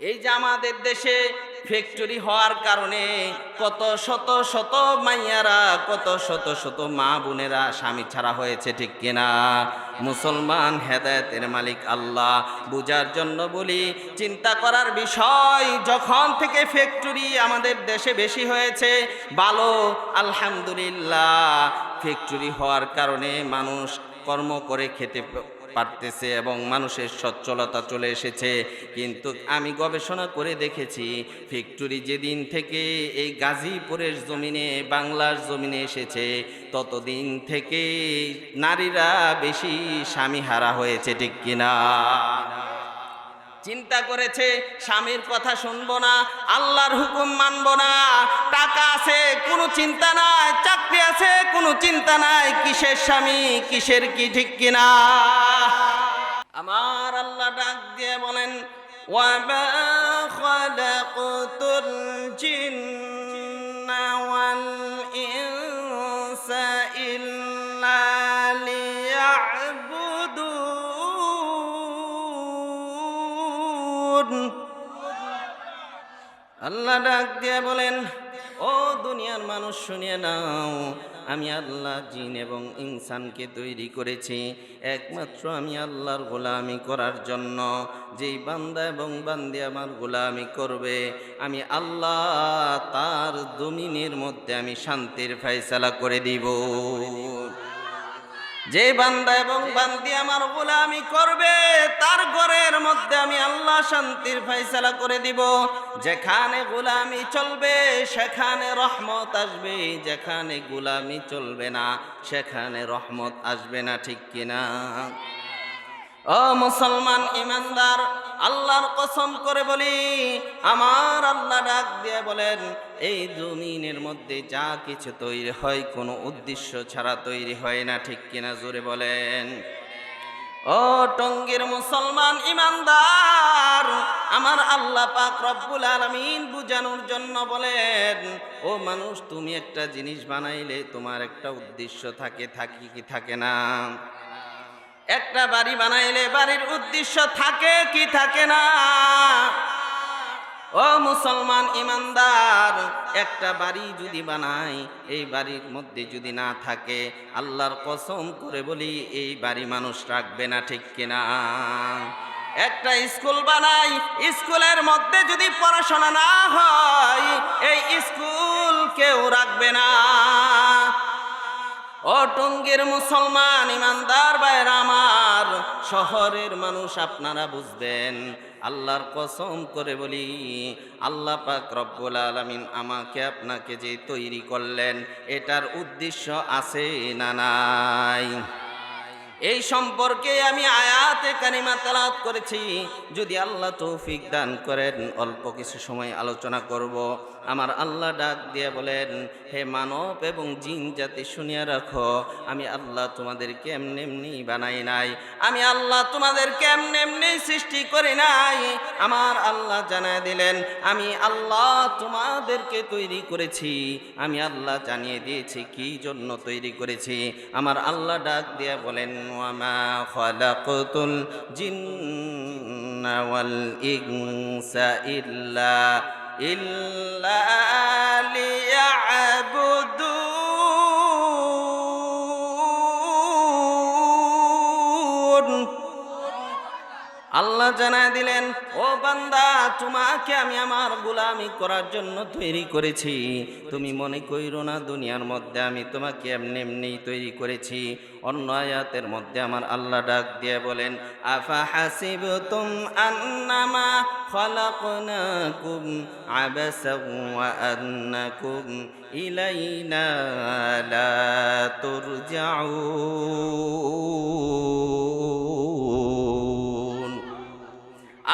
এই যে আমাদের দেশে ফ্যাক্টরি হওয়ার কারণে কত শত শত মাইয়ারা, কত শত শত মা বোনেরা স্বামী ছাড়া হয়েছে, ঠিক কিনা? মুসলমান হেদায়েতের মালিক আল্লাহ। বুঝার জন্য বলি, চিন্তা করার বিষয়, যখন থেকে ফ্যাক্টরি আমাদের দেশে বেশি হয়েছে, ভালো, আলহামদুলিল্লাহ ফ্যাক্টরি হওয়ার কারণে মানুষ কর্ম করে খেতে পারতেছে এবং মানুষের সচ্ছলতা চলে এসেছে। কিন্তু আমি গবেষণা করে দেখেছি, ফ্যাক্টরি যেদিন থেকে এই গাজীপুরের জমিনে, বাংলার জমিনে এসেছে, ততদিন থেকে নারীরা বেশি স্বামী হারা হয়েছে, ঠিক কিনা? চিন্তা করেছে, স্বামীর কথা শুনব না, আল্লাহর হুকুম মানব না, টাকা আছে, কোনো চিন্তা নাই, চাকরি আছে, কোনো চিন্তা নাই, কিসের স্বামী, কিসের কি ঠিক কিনা? আমার আল্লাহ ডাক দিয়ে বলেন ওয়াবা খালাকুতুল জিন্না আল্লাহ ডাক দিয়ে বলেন, ও দুনিয়ার মানুষ, শুনিয়ে নাও, আমি আল্লাহ জিন এবং ইনসানকে তৈরি করেছি। একমাত্র আমি আল্লাহর গোলামি করার জন্য। যেই বান্দা এবং বান্দি আমার গোলামি করবে, আমি আল্লাহ তার জমিনের মধ্যে আমি শান্তির ফয়সালা করে দিব। যে বান্দা এবং বান্দি আমার গোলামি করবে, তার ঘরের মধ্যে আমি আল্লাহ শান্তির ফয়সালা করে দিব। যেখানে গোলামি চলবে, সেখানে রহমত আসবে। যেখানে গোলামি চলবে না, সেখানে রহমত আসবে না, ঠিক কিনা? ও মুসলমান ইমানদার, আল্লাহর কসম করে বলি, আমার আল্লাহ ডাক দিয়ে বলেন, এই জমিনের মধ্যে যা কিছু তৈরি হয়, কোনো উদ্দেশ্য ছাড়া তৈরি হয় না, ঠিক কিনা জোরে বলেন। ও টঙ্গীর মুসলমান ইমানদার, আমার আল্লাহ পাক রব্বুল আলামিন বুঝানোর জন্য বলেন, ও মানুষ, তুমি একটা জিনিস বানাইলে তোমার একটা উদ্দেশ্য থাকে, থাকি কি থাকে না? একটা বাড়ি বানাইলে বাড়ির উদ্দেশ্য থাকে কি থাকে না? ও মুসলমান ইমানদার, একটা বাড়ি যদি বানাই, এই বাড়ির মধ্যে যদি না থাকে, আল্লাহর কসম করে বলি, এই বাড়ি মানুষ রাখবে না, ঠিক কিনা একটা স্কুল বানাই, স্কুলের মধ্যে যদি পড়াশোনা না হয়, এই স্কুল কেউ রাখবে না। ও টঙ্গীর মুসলমান ইমানদার বাইর আমার, শহরের মানুষ আপনারা বুঝবেন। আল্লাহর কসম করে বলি, আল্লাহ পাক রব্বুল আলামিন আমাকে আপনাকে যে তৈরি করলেন, এটার উদ্দেশ্য আছে না নাই? এই সম্পর্কে আমি আয়াতে কারিমা তালাত করেছি। যদি আল্লাহ তৌফিক দান করেন, অল্প কিছু সময় আলোচনা করব। আমার আল্লাহ ডাক দিয়ে বলেন, হে মানব এবং জিন জাতি, শুনিয়া রাখো, আমি আল্লাহ তোমাদেরকে এমনি এমনি বানাই নাই। আমি আল্লাহ তোমাদেরকে এমনি এমনি সৃষ্টি করি নাই। আমার আল্লাহ জানায় দিলেন, আমি আল্লাহ তোমাদেরকে তৈরি করেছি। আমি আল্লাহ জানিয়ে দিয়েছি কি জন্য তৈরি করেছি। আমার আল্লাহ ডাক দিয়ে বলেন খালাকতুল জিন্না ওয়াল ইল্লা ইল্লা লিয়াবুদুন জানায় দিলেন, ও বান্দা, তোমাকে আমি আমার গোলামি করার জন্য তৈরি করেছি। তুমি মনে কইরো না, দুনিয়ার মধ্যে আমি তোমাকে এমনি এমনি তৈরি করেছি। অন্য আয়াতের মধ্যে আমার আল্লাহ ডাক দিয়ে বলেন, আফা হাসিব তুম আন্নামা খলাকনাকুম আবাসাও ওয়া আন্নাকুম ইলাইনা লা তুরজাউন।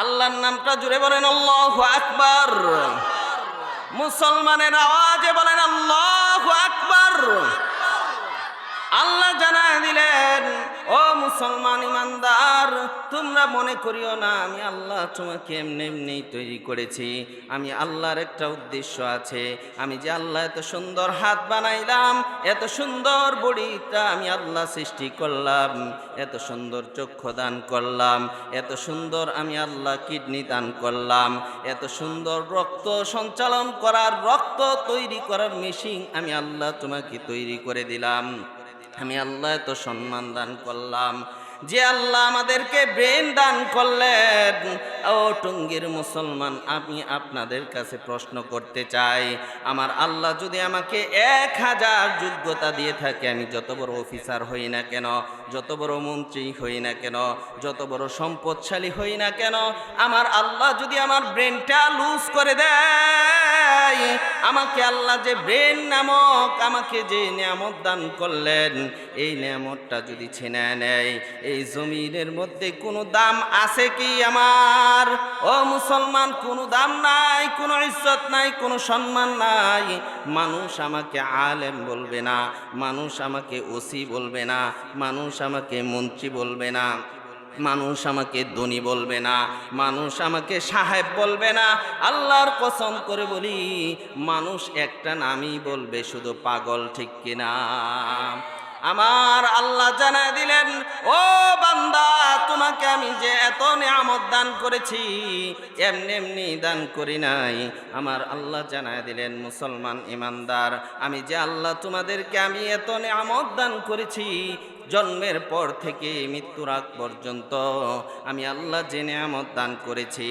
আল্লাহর নামটা জুড়ে বলেন আল্লাহ আকবর। মুসলমানের আওয়াজে বলেন আল্লাহ আকবার। আল্লাহ জানায় দিলেন, ও মুসলমান ইমানদার, তোমরা মনে করিও না, আমি আল্লাহ তোমাকে এমনি এমনি তৈরি করেছি। আমি আল্লাহর একটা উদ্দেশ্য আছে। আমি যে আল্লাহ এত সুন্দর হাত বানাইলাম, এত সুন্দর বডিটা আমি আল্লাহ সৃষ্টি করলাম, এত সুন্দর চক্ষু দান করলাম, এত সুন্দর আমি আল্লাহ কিডনি দান করলাম, এত সুন্দর রক্ত সঞ্চালন করার রক্ত তৈরি করার মেশিন আমি আল্লাহ তোমাকে তৈরি করে দিলাম। আমি আল্লাহ তো সম্মান দান করলাম। যে আল্লাহ আমাদেরকে ব্রেন দান করলেন, ও টঙ্গীর মুসলমান, আমি আপনাদের কাছে প্রশ্ন করতে চাই। আমার আল্লাহ যদি আমাকে এক হাজার যোগ্যতা দিয়ে থাকে, আমি যত বড় অফিসার হই না কেন যত বড় মন্ত্রী হই না কেন, যত বড় সম্পদশালী হই না কেন, আমার আল্লাহ যদি আমার ব্রেনটা লুজ করে দেয়, আমাকে আল্লাহ যে ব্রেন নামক, আমাকে যে নিয়ামত দান করলেন, এই নিয়ামতটা যদি ছিনে নেয়, এই জমিনের মধ্যে কোনো দাম আছে কি আমার? ও মুসলমান, কোনো দাম নাই, কোনো ইজ্জত নাই, কোনো সম্মান নাই। মানুষ আমাকে আলেম বলবে না, মানুষ আমাকে ওসি বলবে না, মানুষ আমাকে মন্ত্রী বলবে না, মানুষ আমাকে ধনী বলবে না, মানুষ আমাকে সাহেব বলবে না। আল্লাহর কসম করে বলি, মানুষ একটা নামই বলবে শুধু পাগল ঠিক কিনা। আমার আল্লাহ জানায় দিলেন, ও বান্দা, তোমাকে আমি যে এত নিয়ামত দান করেছি, এমনি এমনি দান করি নাই। আমার আল্লাহ জানায় দিলেন, মুসলমান ইমানদার, আমি যে আল্লাহ তোমাদেরকে আমি এত নিয়ামত দান করেছি জন্মের পর থেকে মৃত্যুর আগ পর্যন্ত আমি আল্লাহ যে নিয়ামত দান করেছি,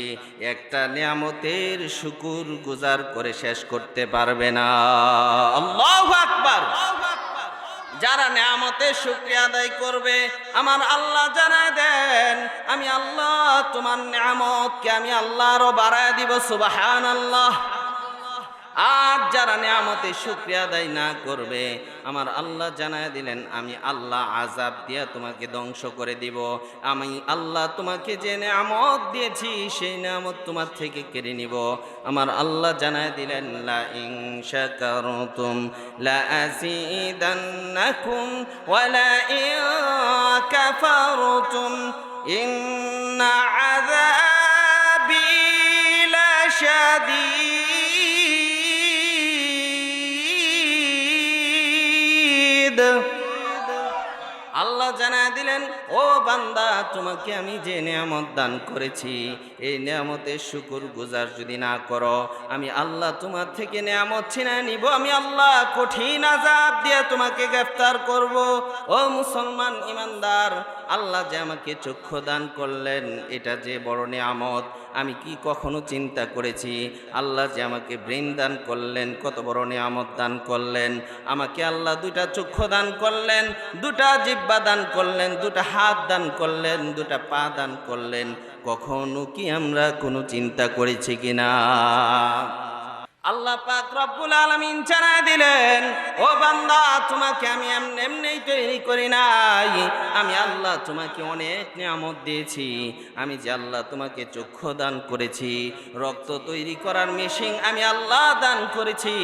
একটা নিয়ামতের শুকুর গুজার করে শেষ করতে পারবে না। আল্লাহু আকবার। যারা নিয়ামতের শুক্রিয়া আদায় করবে, আমার আল্লাহ জানায় দেন, আমি আল্লাহ তোমার নিয়ামতকে আমি আল্লাহ বাড়ায় দিব সুবাহান আল্লাহ আর যারা নিয়ামতের শুক্রিয়া আদায় না করবে, আমার আল্লাহ জানায় দিলেন, আমি আল্লাহ আজাব দিয়ে তোমাকে ধ্বংস করে দিব। আমি আল্লাহ তোমাকে যে নিয়ামত দিয়েছি, সেই নিয়ামত তোমার থেকে কেড়ে নিব। আমার আল্লাহ জানায় দিলেন লা ইন শাকারতুম লা আযীদান্নাকুম ওয়া লা ইন কাফারতুম ইন্না আযাবি লাশাদীদ আল্লাহ দিলেন ও বান্দা, তোমাকে আমি যে নিয়ামত দান করেছি, এই নিয়ামতের শুকুর গুজার যদি না করো, আমি আল্লাহ তোমার থেকে নিয়ামত ছিনায় নিব, আমি আল্লাহ কঠিন আজাব দিয়ে তোমাকে গ্রেফতার করব। ও মুসলমান ইমানদার, আল্লাহ যে আমাকে চক্ষু দান করলেন, এটা যে বড় নিয়ামত, আমি কি কখনো চিন্তা করেছি? আল্লাহ যে আমাকে ব্রেন দান করলেন, কত বড় নিয়ামত দান করলেন, আমাকে আল্লাহ দুটা চক্ষু দান করলেন দুটা জিব্বা দান করলেন দুটা হাত দান করলেন, দুটা পা দান করলেন, কখনো কি আমরা কোনো চিন্তা করেছি কিনা? আল্লাহ পাক রব্বুল আলামিন জানায় দিলেন, ও বান্দা, তোমাকে আমি এমনি তৈরি করি নাই। আমি আল্লাহ তোমাকে অনেক নিয়ামত দিয়েছি। আমি যে আল্লাহ তোমাকে চক্ষু দান করেছি, রক্ত তৈরি করার মেশিন আমি আল্লাহ দান করেছি।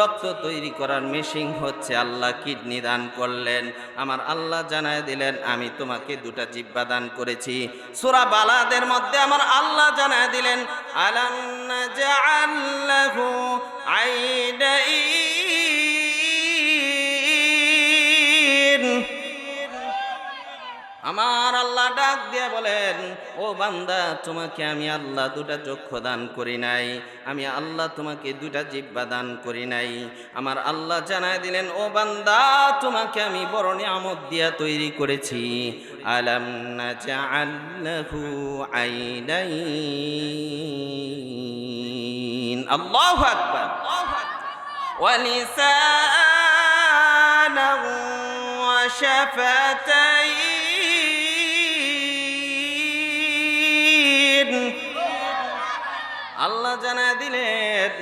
রক্ত তৈরি করার মেশিন হচ্ছে আল্লাহ কিডনি দান করলেন। আমার আল্লাহ জানায় দিলেন, আমি তোমাকে দুটা জিব্বা দান করেছি। সূরা বালাদের মধ্যে আমার আল্লাহ জানায় দিলেন আলাম নাজআল্লাহু আইনাইন আমার আল্লাহ ডাক দিয়ে বলেন ও বান্দা তোমাকে আমি আল্লাহ দুটা চক্ষু দান করি নাই আমি আল্লাহ তোমাকে দুটা জিব্বা দান করি নাই আমার আল্লাহ জানায় দিলেন ও বান্দা তোমাকে আমি বড় নিয়ামত দিয়া তৈরি করেছি আলাম নাজআল্লাহু আইনাইন আল্লাহু আকবার ولسانا وشفتين জানায় দিলেন।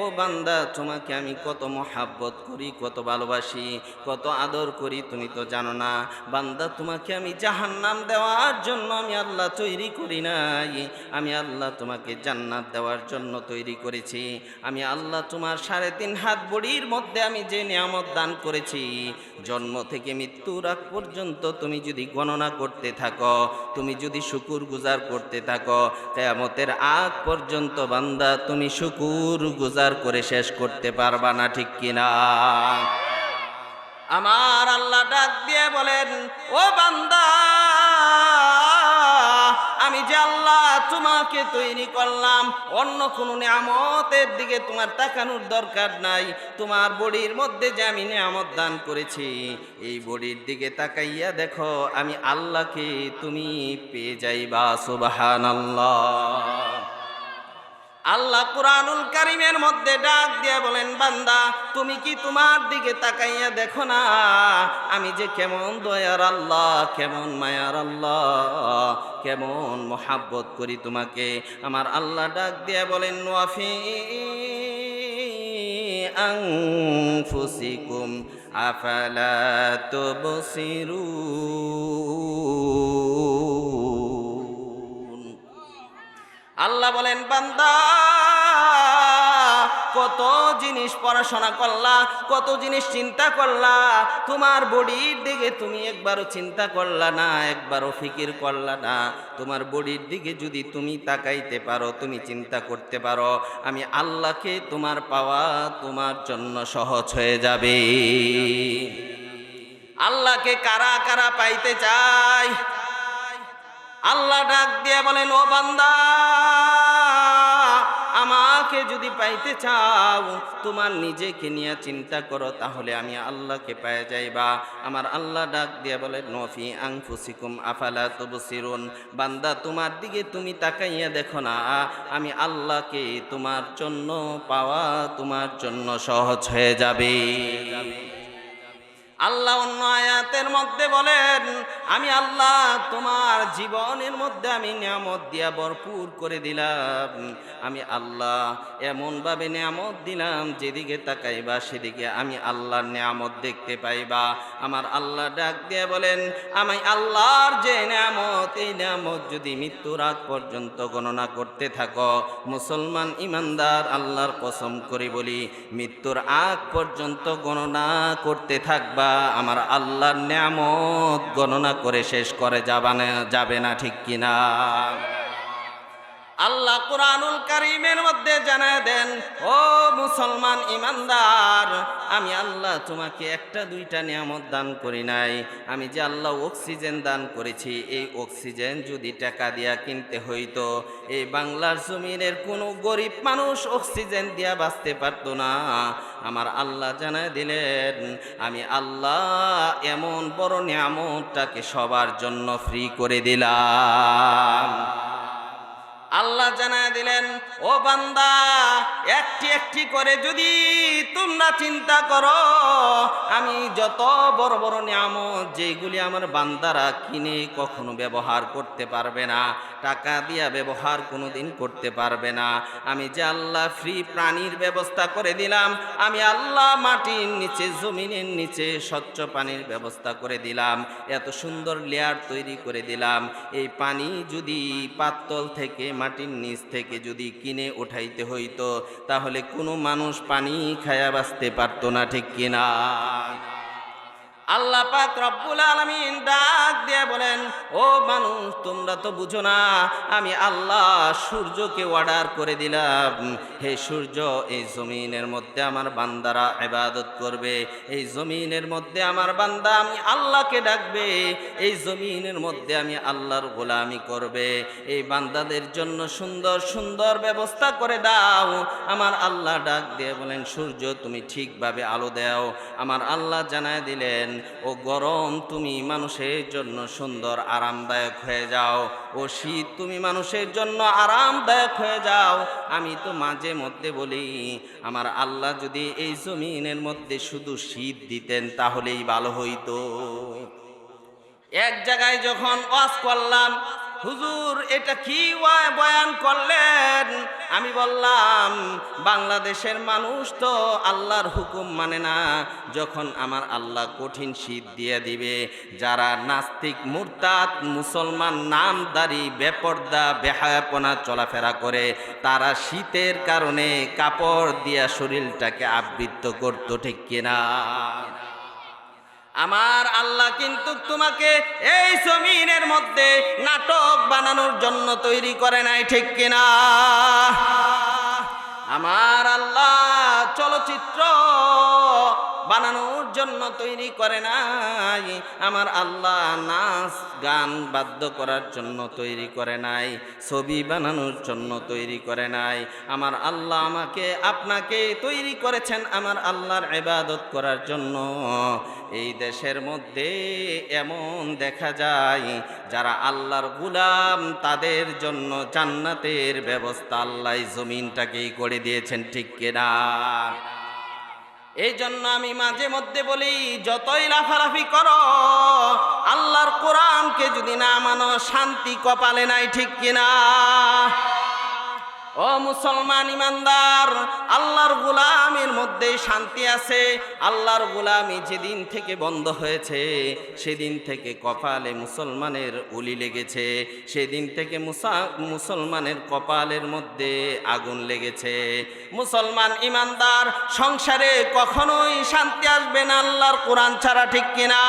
ও বান্দা, তোমাকে আমি কত মহাব্বত করি, কত ভালোবাসি, কত আদর করি, তুমি তো জানো না। বান্দা, তোমাকে আমি জাহান্নাম দেওয়ার জন্য আমি আল্লাহ তৈরি করি নাই। আমি আল্লাহ তোমাকে জান্নাত দেওয়ার জন্য তৈরি করেছি। আমি আল্লাহ তোমার সাড়ে তিন হাত বড়ির মধ্যে আমি যে নিয়ামত দান করেছি, জন্ম থেকে মৃত্যুর আগ পর্যন্ত তুমি যদি গণনা করতে থাকো, তুমি যদি শুকুর গুজার করতে থাকো, কেয়ামতের আগ পর্যন্ত বান্দা, তুমি শুকুর গুজার করে শেষ করতে পারবা না, ঠিক কিনা? আমার আল্লাহ ডাক দিয়ে বলেন, ও বান্দা, আমি যে আল্লাহ তোমাকে তৈরি করলাম, অন্য কোনো নিয়ামতের দিকে তোমার তাকানোর দরকার নাই। তোমার বডির মধ্যে যে আমি নিয়ামত দান করেছি, এই বডির দিকে তাকাইয়া দেখো, আমি আল্লাহকে তুমি পেয়ে যাইবা সুবাহান আল্লাহ কুরআনুল কারিমের মধ্যে ডাক দিয়ে বলেন, বান্দা, তুমি কি তোমার দিকে তাকাইয়া দেখো না? আমি যে কেমন দয়ার আল্লাহ, কেমন মায়ার আল্লাহ, কেমন মোহাব্বত করি তোমাকে। আমার আল্লাহ ডাক দিয়ে বলেন, ওয়াফি আনফুসিকুম, আফালা তুবসিরুন? আল্লাহ বলেন, বান্দা, কত জিনিস পড়াশোনা করলা, কত জিনিস চিন্তা করলা, তোমার বডির দিকে তুমি একবারও চিন্তা করলা না, একবারও ফিকির করলা না। তোমার বডির দিকে যদি তুমি তাকাইতে পারো, তুমি চিন্তা করতে পারো, আমি আল্লাহকে তোমার পাওয়া তোমার জন্য সহজ হয়ে যাবে। আল্লাহকে কারা কারা পাইতে চায়? আল্লাহ ডাক দিয়ে বলেন, ও বান্দা, আমাকে যদি পাইতে চাও, তোমার নিজেকে নিয়ে চিন্তা করো, তাহলে আমি আল্লাহকে পায়ে যাইবা। আমার আল্লাহ ডাক দিয়ে বলে নফি আংফুসিকুম আফালা তুবসিরুন। বান্দা, তোমার দিকে তুমি তাকাইয়া দেখো না, আমি আল্লাহকে তোমার জন্য পাওয়া, তোমার জন্য সহজ হয়ে যাবে। আল্লাহ অন্য আয়াতের মধ্যে বলেন, আমি আল্লাহ তোমার জীবনের মধ্যে আমি নিয়ামত দিয়া ভরপুর করে দিলাম। আমি আল্লাহ এমনভাবে নিয়ামত দিলাম, যেদিকে তাকাইবা সেদিকে আমি আল্লাহর নিয়ামত দেখতে পাইবা। আমার আল্লাহ ডাক দিয়ে বলেন, আমি আল্লাহর যে নিয়ামত এই নামত যদি মৃত্যুর আগ পর্যন্ত গণনা করতে থাকো, মুসলমান ইমানদার আল্লাহর কসম করে বলি, মৃত্যুর আগ পর্যন্ত গণনা করতে থাকবা, আমার আল্লাহর নামত গণনা করে শেষ করে যাবানে যাবে না, ঠিক কিনা? আল্লাহ কোরআনুল কারিমের মধ্যে জানায় দেন, ও মুসলমান ইমানদার, আমি আল্লাহ তোমাকে একটা দুইটা নিয়ামত দান করি নাই। আমি যে আল্লাহ অক্সিজেন দান করেছি, এই অক্সিজেন যদি টাকা দিয়া কিনতে হইতো, এই বাংলার জমিনের কোনো গরিব মানুষ অক্সিজেন দিয়া বাঁচতে পারতো না। আমার আল্লাহ জানায় দিলেন, আমি আল্লাহ এমন বড় নিয়ামতটাকে সবার জন্য ফ্রি করে দিলাম। আল্লাহ জানায় দিলেন, ও বান্দা, একটি একটি করে যদি তোমরা চিন্তা করো, আমি যত বড় বড় নিয়ামত যেগুলি আমার বান্দারা কিনে কখনো ব্যবহার করতে পারবে না, টাকা দিয়া ব্যবহার কোনোদিন করতে পারবে না। আমি যে আল্লাহ ফ্রি প্রাণীর ব্যবস্থা করে দিলাম, আমি আল্লাহ মাটির নিচে, জমিনের নিচে স্বচ্ছ পানির ব্যবস্থা করে দিলাম, এত সুন্দর লেয়ার তৈরি করে দিলাম। এই পানি যদি পাত্তল থেকে মাটির নিচ থেকে যদি কিনে ওঠাইতে হইতো, তাহলে কোনো মানুষ পানি খায়া বাঁচতে পারতো না, ঠিক কিনা? আল্লাহ পাক রব্বুল আলামিন ডাক দিয়ে বলেন, ও মানুষ, তোমরা তো বুঝো না, আমি আল্লাহ সূর্যকে অর্ডার করে দিলাম। হে সূর্য, এই জমিনের মধ্যে আমার বান্দারা ইবাদত করবে। এই জমিনের মধ্যে আমার বান্দা আমি আল্লাহকে ডাকবে। এই জমিনের মধ্যে আমি আল্লাহর গোলামি করবে। এই বান্দাদের জন্য সুন্দর সুন্দর ব্যবস্থা করে দাও। আমার আল্লাহ ডাক দিয়ে বলেন, সূর্য, তুমি ঠিকভাবে আলো দাও। আমার আল্লাহ জানায় দিলেন ও গরম, তুমি মানুষের জন্য সুন্দর, আরামদায়ক হয়ে যাও। ও শীত, তুমি মানুষের জন্য আরামদায়ক হয়ে যাও। আমি তো মাঝে মধ্যে বলি, আমার আল্লাহ যদি এই জমিনের মধ্যে শুধু শীত দিতেন, তাহলেই ভালো হইতো। এক জায়গায় যখন ওয়াজ করলাম হুজুর, এটা কি বয়ান করলেন? আমি বললাম, বাংলাদেশের মানুষ তো আল্লাহর হুকুম মানে না। যখন আমার আল্লাহ কঠিন শীত দিয়ে দিবে, যারা নাস্তিক, মুরতাদ, মুসলমান, নামদারি, বেপর্দা, বেহায়াপনা চলাফেরা করে, তারা শীতের কারণে কাপড় দিয়া শরীরটাকে আবৃত্ত করতো ঠিক কিনা? আমার আল্লাহ কিন্তু তোমাকে এই জমিনের মধ্যে নাটক বানানোর জন্য তৈরি করে নাই, ঠিক কিনা? আমার আল্লাহ চলচ্চিত্র বানানোর জন্য তৈরি করে নাই, আমার আল্লাহ নাচ গান বাদ্য করার জন্য তৈরি করে নাই, ছবি বানানোর জন্য তৈরি করে নাই। আমার আল্লাহ আমাকে, আপনাকে তৈরি করেছেন আমার আল্লাহর ইবাদত করার জন্য। এই দেশের মধ্যে এমন দেখা যায় যারা আল্লাহর গুলাম তাদের জন্য জান্নাতের ব্যবস্থা আল্লাহ জমিনটাকেই করে দিয়েছেন, ঠিক কিনা? এই জন্য আমি মাঝে মধ্যে বলি, যতই লাফালাফি করো, আল্লাহর কোরআনকে যদি না মানো, শান্তি কপালে নাই, ঠিক কিনা? ও মুসলমান ইমানদার, আল্লাহর গোলামের মধ্যে শান্তি আছে। আল্লাহর গোলামি যেদিন থেকে বন্ধ হয়েছে, সেদিন থেকে কপালে মুসলমানের উলি লেগেছে। সেদিন থেকে মুসা, মুসলমানের কপালের মধ্যে আগুন লেগেছে। মুসলমান ইমানদার, সংসারে কখনোই শান্তি আসবে না, আল্লাহর কোরআন ছাড়া ঠিক কিনা?